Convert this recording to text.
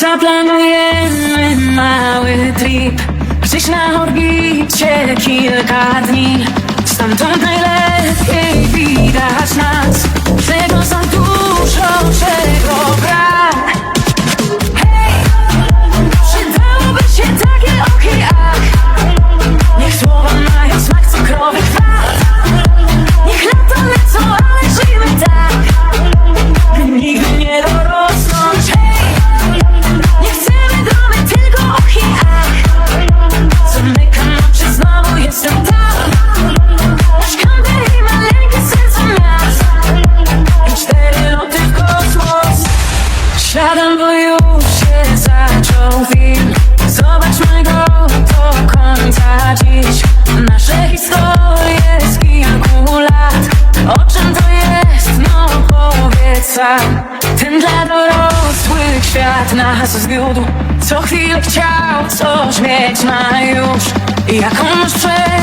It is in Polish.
Zaplanujemy mały trip. Gdzieś na orbicie kilka dni. Stamtąd najlepiej za Ten dla dorosłych świat nas zwiódł. Co chwilę chciał coś mieć na już. Jaką masz przed